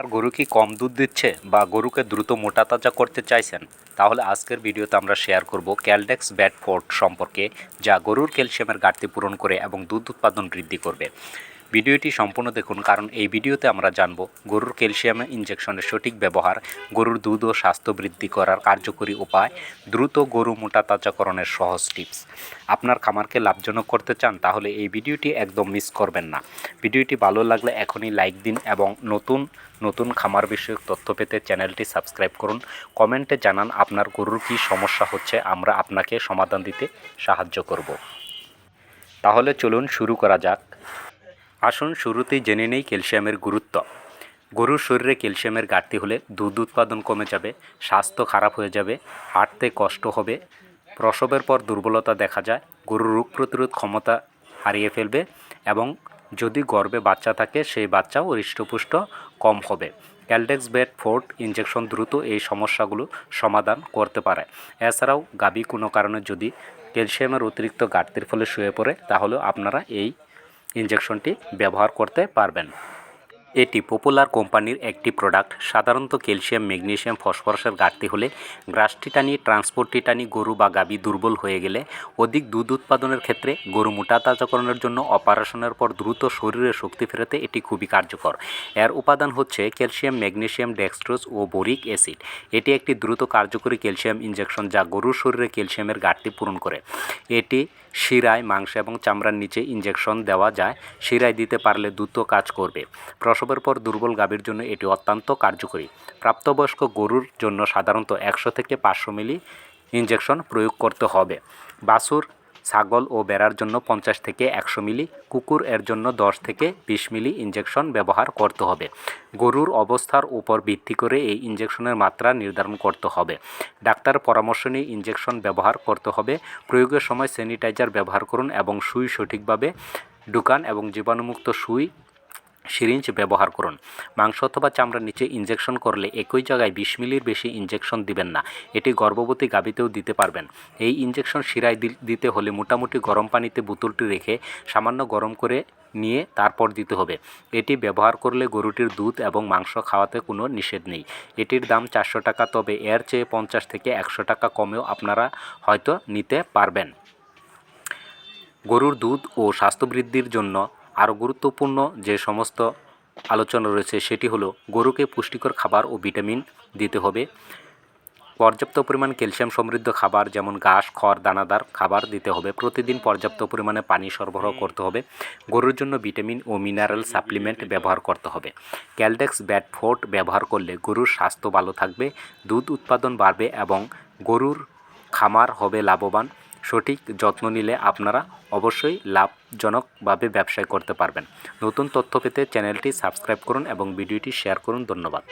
আর গরু কি কম দুধ দিচ্ছে বা গরুকে দ্রুত মোটা তাজা করতে চাইছেন? তাহলে আজকের ভিডিওতে আমরা শেয়ার করব ক্যালডেক্স ব্যাট ফোর্ট সম্পর্কে, যা গরুর ক্যালসিয়ামের ঘাটতি পূরণ করে এবং দুধ উৎপাদন বৃদ্ধি করবে। ভিডিওটি সম্পূর্ণ দেখুন, কারণ এই ভিডিওতে আমরা জানব গরুর ক্যালসিয়াম ইনজেকশনের সঠিক ব্যবহার, গরুর দুধ ও স্বাস্থ্য বৃদ্ধি করার কার্যকরী উপায়, দ্রুত গরু মোটা তাজাকরণের সহজ টিপস। আপনার খামারকে লাভজনক করতে চান, তাহলে এই ভিডিওটি একদম মিস করবেন না। ভিডিওটি ভালো লাগলে এখনই লাইক দিন এবং নতুন নতুন খামার বিষয়ক তথ্য পেতে চ্যানেলটি সাবস্ক্রাইব করুন। কমেন্টে জানান আপনার গরুর কী সমস্যা হচ্ছে, আমরা আপনাকে সমাধান দিতে সাহায্য করব। তাহলে চলুন শুরু করা যাক। আসুন শুরুতেই জেনে নেই ক্যালসিয়ামের গুরুত্ব। গরুর শরীরে ক্যালসিয়ামের ঘাটতি হলে দুধ উৎপাদন কমে যাবে, স্বাস্থ্য খারাপ হয়ে যাবে, হাঁটতে কষ্ট হবে, প্রসবের পর দুর্বলতা দেখা যায়, গরুর রোগ প্রতিরোধ ক্ষমতা হারিয়ে ফেলবে এবং যদি গর্ভে বাচ্চা থাকে, সেই বাচ্চাও হৃষ্টপুষ্ট কম হবে। ক্যালডেক্স বেড ফোর্ট ইঞ্জেকশন দ্রুত এই সমস্যাগুলো সমাধান করতে পারে। এছাড়াও গাভী কোনো কারণে যদি ক্যালসিয়ামের অতিরিক্ত ঘাটতির ফলে শুয়ে পড়ে, তাহলেও আপনারা এই ইনজেকশনটি ব্যবহার করতে পারবেন। এটি পপুলার কোম্পানির একটি প্রোডাক্ট। সাধারণত ক্যালসিয়াম ম্যাগনেশিয়াম ফসফরাসের ঘাটতি হলে গ্রাস টিটানি ট্রান্সপোর্ট টিটানি গরু বা গাবি দুর্বল হয়ে গেলে অধিক দুধ উৎপাদনের ক্ষেত্রে গরু মোটা তাজাকরণের জন্য অপারেশনের পর দ্রুত শরীরে শক্তি ফেরাতে এটি খুবই কার্যকর। এর উপাদান হচ্ছে ক্যালসিয়াম ম্যাগনেশিয়াম ডেক্সট্রোজ ও বোরিক অ্যাসিড। এটি একটি দ্রুত কার্যকরী ক্যালসিয়াম ইঞ্জেকশন যা গরুর শরীরে ক্যালসিয়ামের ঘাটতি পূরণ করে। এটি শিরায় মাংস এবং চামড়ার নিচে ইঞ্জেকশন দেওয়া যায়। শিরায় দিতে পারলে দ্রুত কাজ করবে। প্রসবের পর দুর্বল গাভীর জন্য এটি অত্যন্ত কার্যকরী। প্রাপ্তবয়স্ক গরুর জন্য সাধারণত একশো থেকে পাঁচশো মিলি ইঞ্জেকশন প্রয়োগ করতে হবে। বাছুর ছাগল ও বেড়ার জন্য পঞ্চাশ থেকে একশো মিলি, কুকুর এর জন্য দশ থেকে বিশ মিলি ইঞ্জেকশন ব্যবহার করতে হবে। গরুর অবস্থার উপর ভিত্তি করে এই ইঞ্জেকশনের মাত্রা নির্ধারণ করতে হবে। ডাক্তার পরামর্শ নিয়ে ইঞ্জেকশন ব্যবহার করতে হবে। প্রয়োগের সময় স্যানিটাইজার ব্যবহার করুন এবং সুই সঠিকভাবে ঢুকান এবং জীবাণুমুক্ত সুই সিরিঞ্জ ব্যবহার করুন। মাংস অথবা চামড়ার নিচে ইনজেকশন করলে একই জায়গায় বিশ মিলির বেশি ইনজেকশন দিবেন না। এটি গর্ভবতী গাভীতেও দিতে পারবেন। এই ইনজেকশন শিরায় দিতে হলে মোটামুটি গরম পানিতে বোতলটি রেখে সামান্য গরম করে নিয়ে তারপর দিতে হবে। এটি ব্যবহার করলে গরুটির দুধ এবং মাংস খাওয়াতে কোনো নিষেধ নেই। এটির দাম চারশো টাকা, তবে এর চেয়ে পঞ্চাশ থেকে একশো টাকা কমেও আপনারা হয়তো নিতে পারবেন। গরুর দুধ ও স্বাস্থ্য বৃদ্ধির জন্য আরও গুরুত্বপূর্ণ যে সমস্ত আলোচনা রয়েছে সেটি হলো গরুকে পুষ্টিকর খাবার ও ভিটামিন দিতে হবে, পর্যাপ্ত পরিমাণ ক্যালসিয়াম সমৃদ্ধ খাবার যেমন ঘাস, খড়, দানাদার খাবার দিতে হবে, প্রতিদিন পর্যাপ্ত পরিমাণে পানি সরবরাহ করতে হবে, গরুর জন্য ভিটামিন ও মিনারেল সাপ্লিমেন্ট ব্যবহার করতে হবে, ক্যালডেক্স, ব্যাট, ফোর্ট ব্যবহার করলে গরুর স্বাস্থ্য ভালো থাকবে, দুধ উৎপাদন বাড়বে এবং গরুর খামার হবে লাভবান সঠিক যত্ন নিলে আপনারা অবশ্যই লাভজনকভাবে ব্যবসায় করতে পারবেন। নতুন তথ্য পেতে চ্যানেলটি সাবস্ক্রাইব করুন এবং ভিডিওটি শেয়ার করুন। ধন্যবাদ।